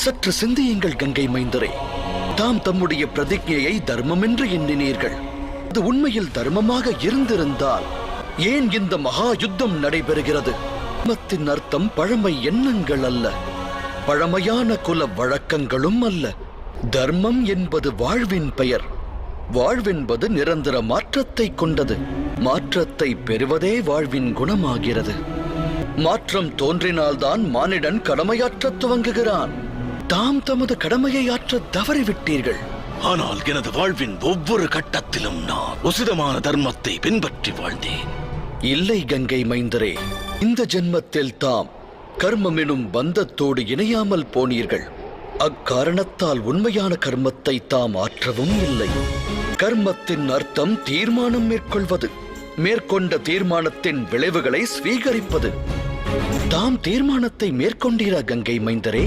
சற்று சிந்தியுங்கள் கங்கை மைந்தரே. தாம் தம்முடைய பிரதிஜையை தர்மம் என்று எண்ணினீர்கள். அது உண்மையில் தர்மமாக இருந்திருந்தால் ஏன் இந்த மகா யுத்தம் நடைபெறுகிறது? தர்மத்தின் அர்த்தம் பழமை எண்ணங்கள் அல்ல. பழமையான குல வழக்கங்களும் அல்ல. தர்மம் என்பது வாழ்வின் பெயர். வாழ்வென்பது நிரந்தர மாற்றத்தை கொண்டது. மாற்றத்தை பெறுவதே வாழ்வின் குணமாகிறது. மாற்றம் தோன்றினால்தான் மானிடன் கடமையாற்றத் துவங்குகிறான். தாம் தமது கடமையை ஆற்ற தவறிவிட்டீர்கள். ஆனால் எனது வாழ்வின் ஒவ்வொரு கட்டத்திலும் நான் உசிதமான தர்மத்தை பின்பற்றி வாழ்ந்தேன். இல்லை கங்கை மைந்தரே இந்த ஜென்மத்தில் தாம் கர்மம் எனும் பந்தத்தோடு இணையாமல் போனீர்கள். அக்காரணத்தால் உண்மையான கர்மத்தை தாம் ஆற்றவும் இல்லை. கர்மத்தின் அர்த்தம் தீர்மானம் மேற்கொள்வது மேற்கொண்ட தீர்மானத்தின் விளைவுகளை ஸ்வீகரிப்பது. தாம் தீர்மானத்தை மேற்கொண்டீரா கங்கை மைந்தரே?